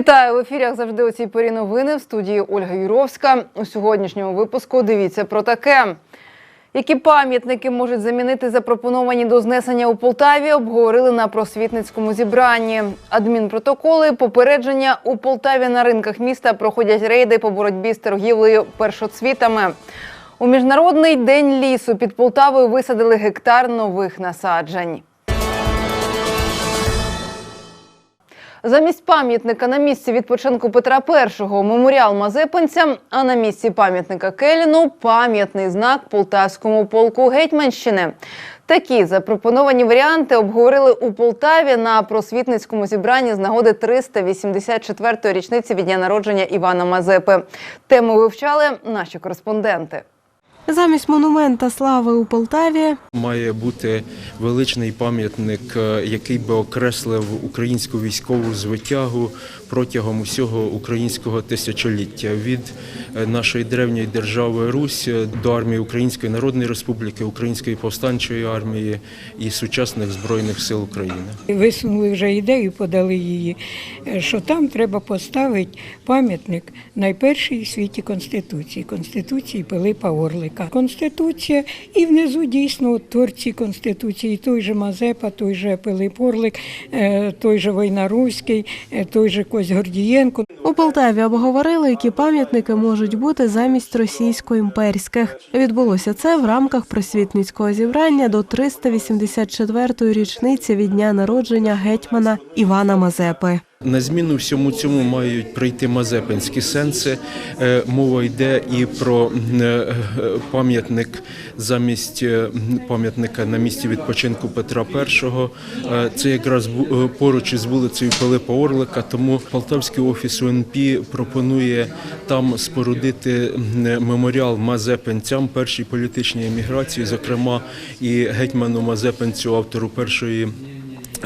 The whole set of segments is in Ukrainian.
Вітаю в ефірі. Завжди у цій порі новини в студії Ольга Юровська. У сьогоднішньому випуску дивіться про таке. Які пам'ятники можуть замінити запропоновані до знесення у Полтаві, обговорили на просвітницькому зібранні. Адмінпротоколи, попередження у Полтаві на ринках міста проходять рейди по боротьбі з торгівлею першоцвітами. У міжнародний день лісу під Полтавою висадили гектар нових насаджень. Замість пам'ятника на місці відпочинку Петра І меморіал Мазепинцям, а на місці пам'ятника Келіну пам'ятний знак полтавському полку Гетьманщини. Такі запропоновані варіанти обговорили у Полтаві на просвітницькому зібранні з нагоди 384-ї річниці від дня народження Івана Мазепи. Тему вивчали наші кореспонденти. Замість монумента слави у Полтаві Має бути величний пам'ятник, е, який би окреслив українську військову звитягу протягом усього українського тисячоліття від е, нашої древньої держави Русь е, до армії Української Народної Республіки, Української повстанчої армії і сучасних збройних сил України. Висунули вже ідею, подали її, е, що там треба поставити пам'ятник найпершій в світі Конституції, Конституції Пилипа Орлика. Конституція і внизу дійсно творці Конституції, той же Мазепа, той же Пилип Орлик, той же Войнаруський, той же Кось Гордієнко. у Полтаві обговорили, які пам'ятники можуть бути замість російсько-імперських. Відбулося це в рамках просвітницького зібрання до 384-ї річниці від дня народження гетьмана Івана Мазепи. На зміну всьому цьому мають прийти мазепинські сенси. Е, Мова йде і про е, е, пам'ятник замість пам'ятника на місці відпочинку Петра І. Це якраз поруч із вулицею Пилипа Орлика. Тому Полтавський офіс УНП пропонує там спорудити меморіал мазепинцям першій політичній еміграції, зокрема і гетьману Мазепинцю, автору першої.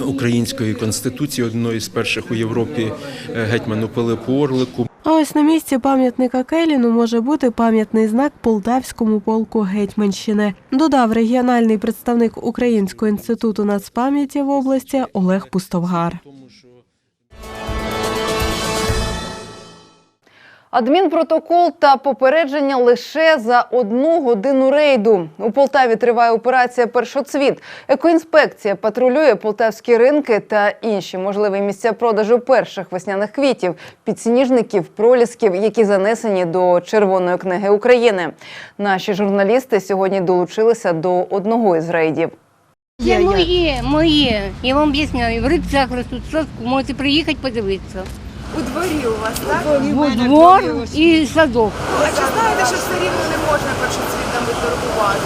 Української конституції, одної з перших у Європі е, гетьману Пилипу Орлику. А ось на місці пам'ятника Келіну може бути пам'ятний знак полтавському полку Гетьманщини. Додав регіональний представник Українського інституту нацпам'яті в області Олег Пустовгар. Адмінпротокол та попередження лише за одну годину рейду. У Полтаві триває операція Першоцвіт. Екоінспекція патрулює полтавські ринки та інші можливі місця продажу перших весняних квітів, підсніжників, пролісків, які занесені до Червоної книги України. Наші журналісти сьогодні долучилися до одного із рейдів. Це мої, мої. Я вам об'ясняю, в рибцях ростуть садку, можете приїхати подивитися. У дворі у вас, так? У двор і садок. А чи знаєте, що все рівно не можна першоцвітами торгувати?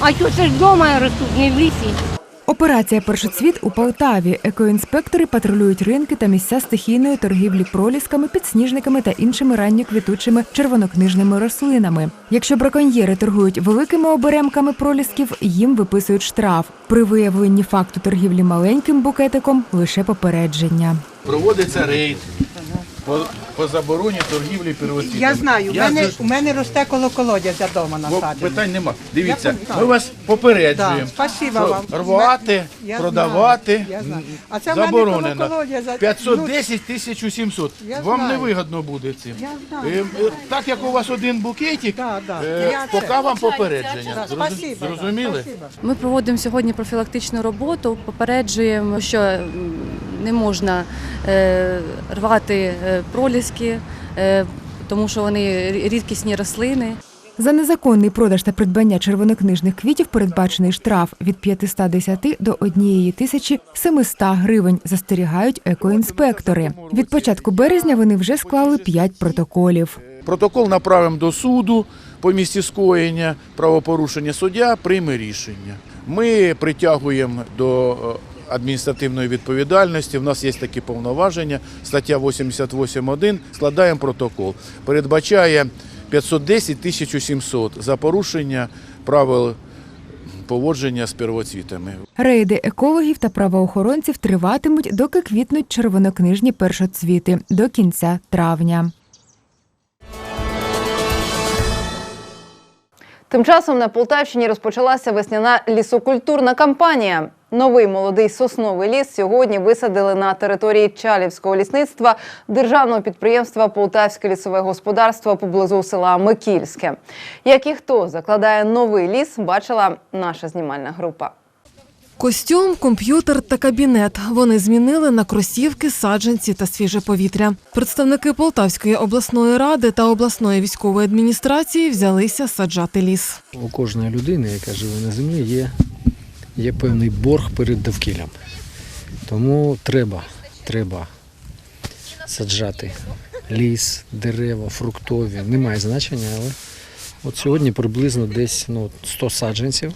А що це ж вдома ростуть, не в лісі. Операція Першоцвіт у Полтаві. Екоінспектори патрулюють ринки та місця стихійної торгівлі пролісками, підсніжниками та іншими ранньоквітучими червонокнижними рослинами. Якщо браконьєри торгують великими оберемками пролісків, їм виписують штраф. При виявленні факту торгівлі маленьким букетиком лише попередження. Проводиться рейд по, забороні торгівлі первоцвітами. Я знаю, у Я мене, у мене росте коло колодязя вдома насаджено. питань нема. Дивіться, Я ми вас попереджуємо. Да, спасибо що вам. Рвати, Я продавати знаю, я знаю. А це в мене заборонено. коло колодязя. 510 1700. Я Вам знаю. не вигодно буде цим. Я знаю. Е, е, Так як у вас один букетик, Да, да. е, Я поки це. вам попередження. Да, Зрозу- спасибо, да, Зрозуміли? спасибо. Ми проводимо сьогодні профілактичну роботу, попереджуємо, що м, не можна е, рвати е, проліски, е, тому що вони рідкісні рослини. За незаконний продаж та придбання червонокнижних квітів передбачений штраф від 510 до 1 тисячі 700 гривень, застерігають екоінспектори. Від початку березня вони вже склали 5 протоколів. Протокол направимо до суду по місці скоєння правопорушення суддя прийме рішення. Ми притягуємо до е, адміністративної відповідальності. У нас є такі повноваження. Стаття 88.1. Складаємо протокол. Передбачає 510 1700 за порушення правил поводження з первоцвітами. Рейди екологів та правоохоронців триватимуть, доки квітнуть червонокнижні першоцвіти до кінця травня. Тим часом на Полтавщині розпочалася весняна лісокультурна кампанія. Новий молодий сосновий ліс сьогодні висадили на території Чалівського лісництва державного підприємства Полтавське лісове господарство поблизу села Микільське. Як і хто закладає новий ліс, бачила наша знімальна група. Костюм, комп'ютер та кабінет. Вони змінили на кросівки, саджанці та свіже повітря. Представники Полтавської обласної ради та обласної військової адміністрації взялися саджати ліс. У кожної людини, яка живе на землі, є, є певний борг перед довкіллям. Тому треба, треба саджати ліс, дерева, фруктові. Немає значення, але от сьогодні приблизно десь ну, 100 саджанців.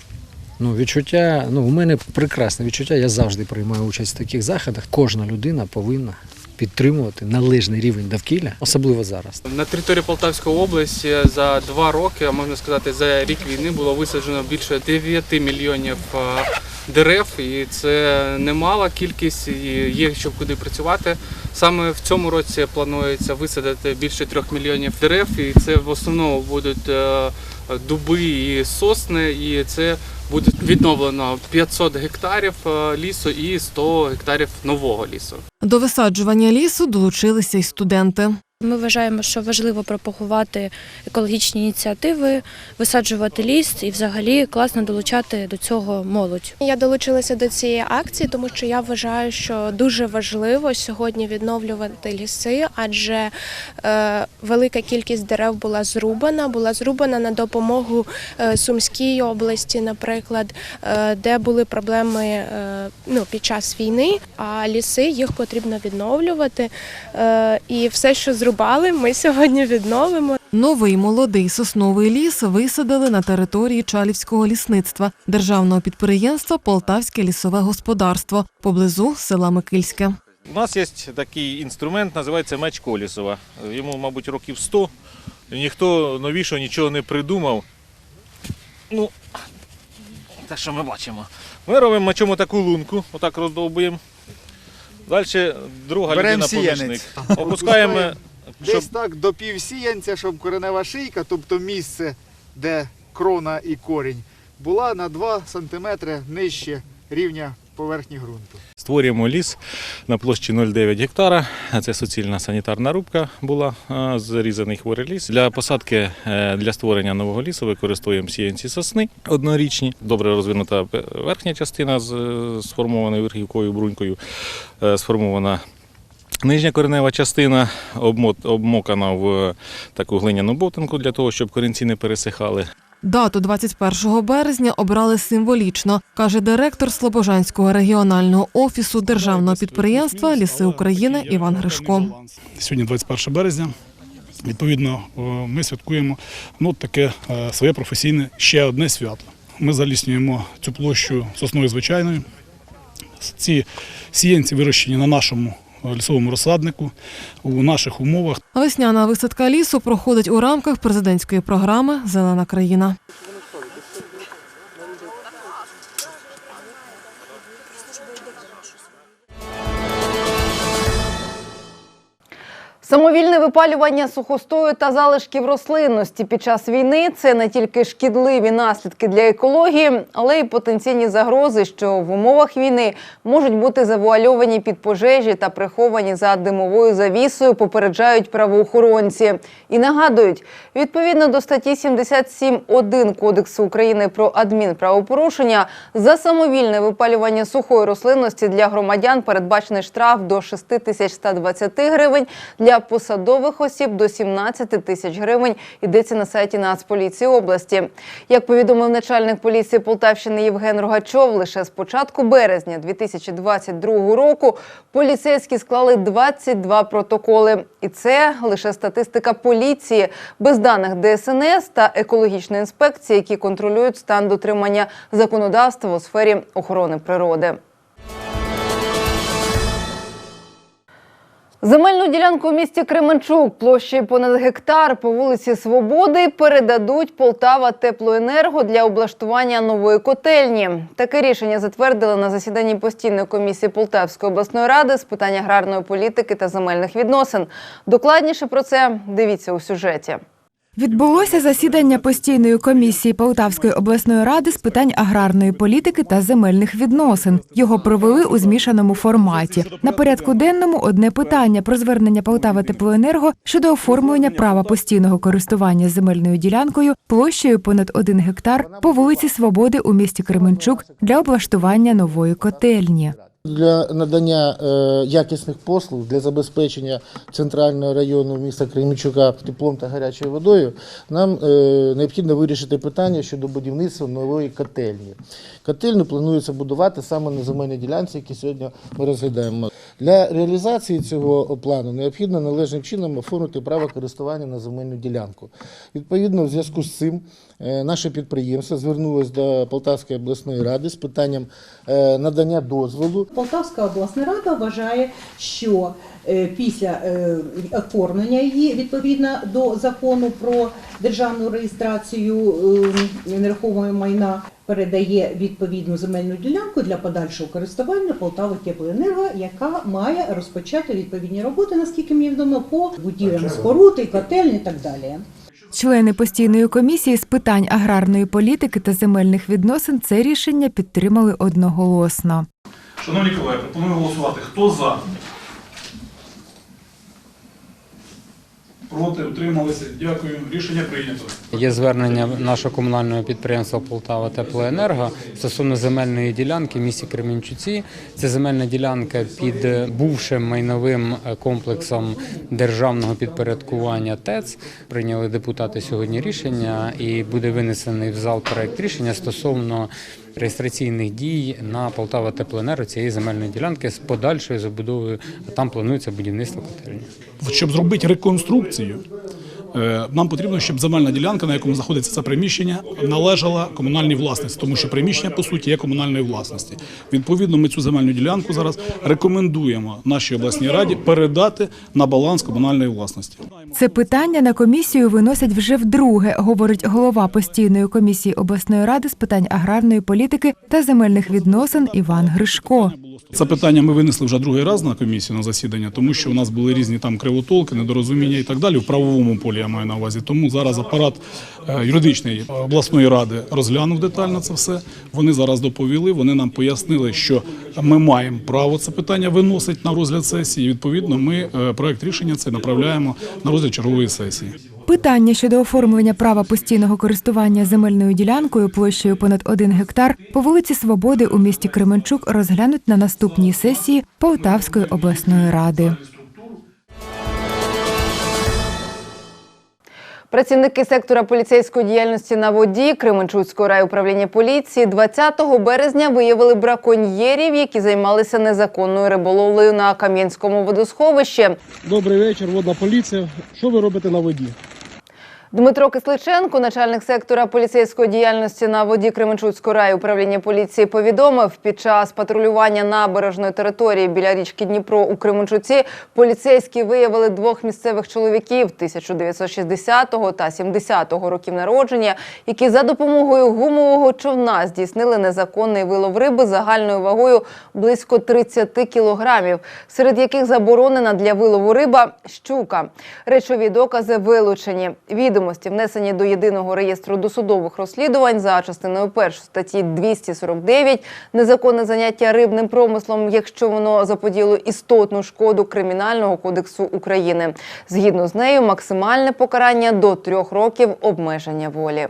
Ну, відчуття, ну, у мене прекрасне відчуття, я завжди приймаю участь в таких заходах. Кожна людина повинна підтримувати належний рівень довкілля, особливо зараз. На території Полтавської області за два роки, а можна сказати, за рік війни було висаджено більше 9 мільйонів дерев, і це немала кількість, і є що куди працювати. Саме в цьому році планується висадити більше трьох мільйонів дерев, і це в основному будуть е, дуби і сосни, і це буде відновлено 500 гектарів е, лісу і 100 гектарів нового лісу. До висаджування лісу долучилися й студенти. Ми вважаємо, що важливо пропагувати екологічні ініціативи, висаджувати ліс і взагалі класно долучати до цього молодь. Я долучилася до цієї акції, тому що я вважаю, що дуже важливо сьогодні відновлювати ліси, адже е, велика кількість дерев була зрубана, була зрубана на допомогу е, Сумській області, наприклад, е, де були проблеми е, ну, під час війни. А ліси їх потрібно відновлювати. Е, і все, що зрубали, ми сьогодні відновимо. Новий молодий сосновий ліс висадили на території Чалівського лісництва державного підприємства Полтавське лісове господарство поблизу села Микильське. У нас є такий інструмент, називається меч Колісова. Йому, мабуть, років 100. Ніхто новішого нічого не придумав. Ну, те, що ми бачимо. Ми робимо мечом таку лунку, отак роздовбуємо. Далі друга Беремо людина помічник. сіянець. Опускаємо, щоб Десь так до півсіянця, щоб коренева шийка, тобто місце, де крона і корінь, була на 2 см нижче рівня поверхні ґрунту. створюємо ліс на площі 0,9 гектара. Це суцільна санітарна рубка була, зрізаний хворий ліс. Для посадки е, для створення нового лісу використовуємо сіянці сосни однорічні. Добре розвинута верхня частина з сформованою верхівкою брунькою, е, сформована. Нижня коренева частина обмо- обмокана в таку глиняну бовтанку для того, щоб корінці не пересихали. Дату 21 березня обрали символічно, каже директор Слобожанського регіонального офісу державного підприємства Ліси України Іван Гришко. Сьогодні 21 березня. Відповідно, ми святкуємо ну, таке е, своє професійне ще одне свято. Ми заліснюємо цю площу сосною звичайною. Ці сіянці вирощені на нашому е, лісовому розсаднику у наших умовах. Весняна висадка лісу проходить у рамках президентської програми Зелена країна. Самовільне випалювання сухостою та залишків рослинності під час війни це не тільки шкідливі наслідки для екології, але й потенційні загрози, що в умовах війни можуть бути завуальовані під пожежі та приховані за димовою завісою, попереджають правоохоронці. І нагадують, відповідно до статті 77.1 Кодексу України про адмінправопорушення за самовільне випалювання сухої рослинності для громадян передбачений штраф до 6120 гривень, для посадових осіб до 17 тисяч гривень. Йдеться на сайті Нацполіції області. Як повідомив начальник поліції Полтавщини Євген Рогачов, лише з початку березня 2022 року поліцейські склали 22 протоколи. І це лише статистика поліції без даних ДСНС та екологічної інспекції, які контролюють стан дотримання законодавства у сфері охорони природи. Земельну ділянку в місті Кременчук площею понад гектар по вулиці Свободи передадуть Полтава Теплоенерго для облаштування нової котельні. Таке рішення затвердили на засіданні постійної комісії Полтавської обласної ради з питань аграрної політики та земельних відносин. Докладніше про це дивіться у сюжеті. Відбулося засідання постійної комісії Полтавської обласної ради з питань аграрної політики та земельних відносин. Його провели у змішаному форматі. На порядку денному одне питання про звернення Полтава Теплоенерго щодо оформлення права постійного користування земельною ділянкою площею понад один гектар по вулиці Свободи у місті Кременчук для облаштування нової котельні. Для надання е, якісних послуг для забезпечення центрального району міста Кременчука теплом та гарячою водою нам е, необхідно вирішити питання щодо будівництва нової котельні. Котельню планується будувати саме на земельній ділянці, які сьогодні ми розглядаємо. Для реалізації цього плану необхідно належним чином оформити право користування на земельну ділянку. Відповідно, в зв'язку з цим е, наше підприємство звернулося до Полтавської обласної ради з питанням е, надання дозволу Полтавська обласна рада вважає, що е, після оформлення її відповідно до закону про державну реєстрацію е, нерухомого майна передає відповідну земельну ділянку для подальшого користування Полтава Теплоенерго, яка має розпочати відповідні роботи, наскільки мені відомо, по будівлям споруд і котельні і так далі. Члени постійної комісії з питань аграрної політики та земельних відносин це рішення підтримали одноголосно. Шановні колеги, пропоную голосувати. Хто за? Проти, утрималися. Дякую. Рішення прийнято. Є звернення нашого комунального підприємства Полтава Теплоенерго стосовно земельної ділянки в місті Кременчуці. Це земельна ділянка під бувшим майновим комплексом державного підпорядкування ТЕЦ. Прийняли депутати сьогодні рішення і буде винесений в зал проект рішення стосовно реєстраційних дій на Полтава Теплоенерго цієї земельної ділянки з подальшою забудовою. Там планується будівництво котельні. Щоб зробити реконструкцію, нам потрібно, щоб земельна ділянка, на якому знаходиться це приміщення, належала комунальній власності, тому що приміщення по суті є комунальної власності. Відповідно, ми цю земельну ділянку зараз рекомендуємо нашій обласній раді передати на баланс комунальної власності. Це питання на комісію виносять вже вдруге, говорить голова постійної комісії обласної ради з питань аграрної політики та земельних відносин Іван Гришко. Це питання ми винесли вже другий раз на комісію на засідання, тому що у нас були різні там кривотолки, недорозуміння і так далі в правовому полі. Я маю на увазі. Тому зараз апарат е, юридичний обласної ради розглянув детально це все. Вони зараз доповіли. Вони нам пояснили, що ми маємо право це питання виносити на розгляд сесії. Відповідно, ми е, проект рішення це направляємо на розгляд чергової сесії. Питання щодо оформлення права постійного користування земельною ділянкою площею понад один гектар по вулиці Свободи у місті Кременчук розглянуть на наступній сесії Полтавської обласної ради. Працівники сектора поліцейської діяльності на воді Кременчуцького райуправління поліції 20 березня виявили браконьєрів, які займалися незаконною риболовлею на Кам'янському водосховищі. Добрий вечір, водна поліція. Що ви робите на воді? Дмитро Кисличенко, начальник сектора поліцейської діяльності на воді Кременчуцького райуправління поліції, повідомив, під час патрулювання набережної території біля річки Дніпро у Кременчуці поліцейські виявили двох місцевих чоловіків 1960 та 70-го років народження, які за допомогою гумового човна здійснили незаконний вилов риби загальною вагою близько 30 кілограмів, серед яких заборонена для вилову риба щука. Речові докази вилучені. Відомості внесені до єдиного реєстру досудових розслідувань за частиною 1 статті 249 незаконне заняття рибним промислом, якщо воно заподіло істотну шкоду Кримінального кодексу України. Згідно з нею, максимальне покарання до трьох років обмеження волі.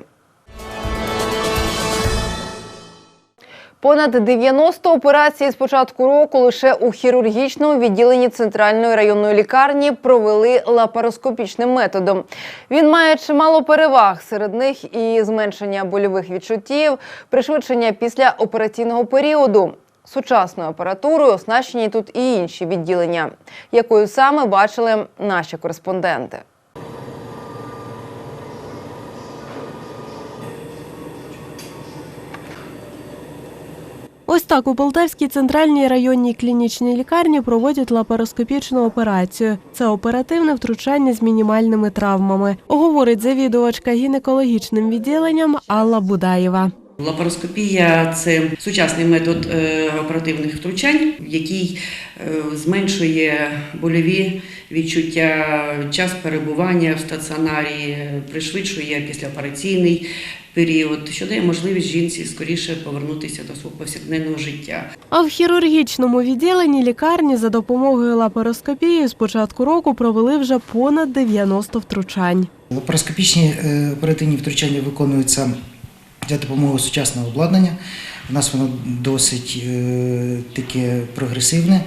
Понад 90 операцій з початку року лише у хірургічному відділенні центральної районної лікарні провели лапароскопічним методом. Він має чимало переваг. Серед них і зменшення больових відчуттів, пришвидшення після операційного періоду. Сучасною апаратурою оснащені тут і інші відділення, якою саме бачили наші кореспонденти. Ось так у Полтавській центральній районній клінічній лікарні проводять лапароскопічну операцію. Це оперативне втручання з мінімальними травмами. Говорить завідувачка гінекологічним відділенням Алла Будаєва. Лапароскопія це сучасний метод е, оперативних втручань, який е, зменшує больові відчуття, час перебування в стаціонарі, пришвидшує післяопераційний період, що дає можливість жінці скоріше повернутися до свого повсякденного життя. А в хірургічному відділенні лікарні за допомогою лапароскопії з початку року провели вже понад 90 втручань. Лапароскопічні е, оперативні втручання виконуються за допомогою сучасного обладнання. У нас воно досить е, таке прогресивне.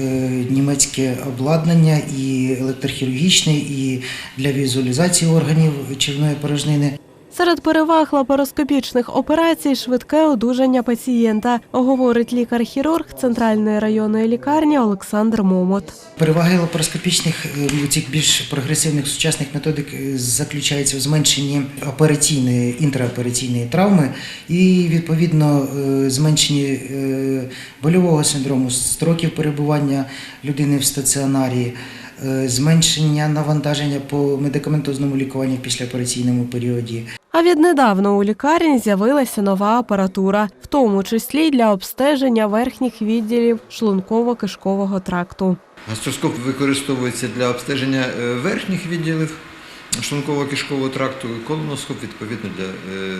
Е, Німецьке обладнання і електрохірургічне, і для візуалізації органів червної порожнини. Серед переваг лапароскопічних операцій швидке одужання пацієнта, говорить лікар-хірург Центральної районної лікарні Олександр Момот. Переваги лапароскопічних е, цих більш прогресивних сучасних методик е, заключаються в зменшенні операційної інтраопераційної травми і відповідно е, зменшенні е, больового синдрому, строків перебування людини в стаціонарі. е, Зменшення навантаження по медикаментозному лікуванню в післяопераційному періоді, А віднедавна у лікарні з'явилася нова апаратура, в тому числі для обстеження верхніх відділів шлунково-кишкового тракту. Гастроскоп використовується для обстеження е, верхніх відділів шлунково-кишкового тракту, і колоноскоп відповідно для е,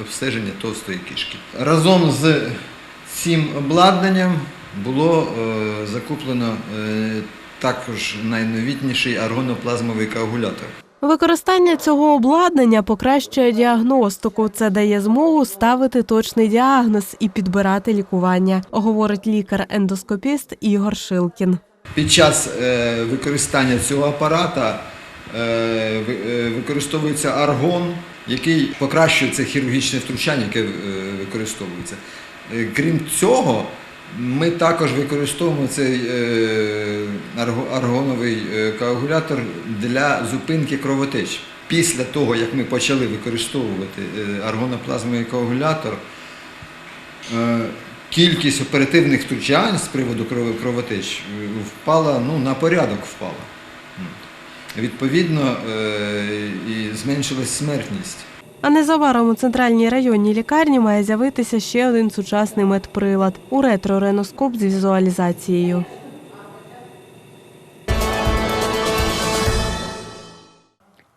обстеження товстої кишки. Разом з цим обладнанням було е, закуплено також найновітніший аргоноплазмовий коагулятор. Використання цього обладнання покращує діагностику. Це дає змогу ставити точний діагноз і підбирати лікування, говорить лікар-ендоскопіст Ігор Шилкін. Під час е, використання цього апарата е, е, використовується аргон, який покращує це хірургічне втручання, яке використовується. Крім цього, ми також використовуємо цей аргоновий е, коагулятор для зупинки кровотеч. Після того, як ми почали використовувати е, аргоноплазмовий коагулятор, Е, Кількість оперативних втручань з приводу кровотеч впала ну, на порядок впала. Відповідно, і зменшилась смертність. А незабаром у центральній районній лікарні має з'явитися ще один сучасний медприлад – уретрореноскоп з візуалізацією.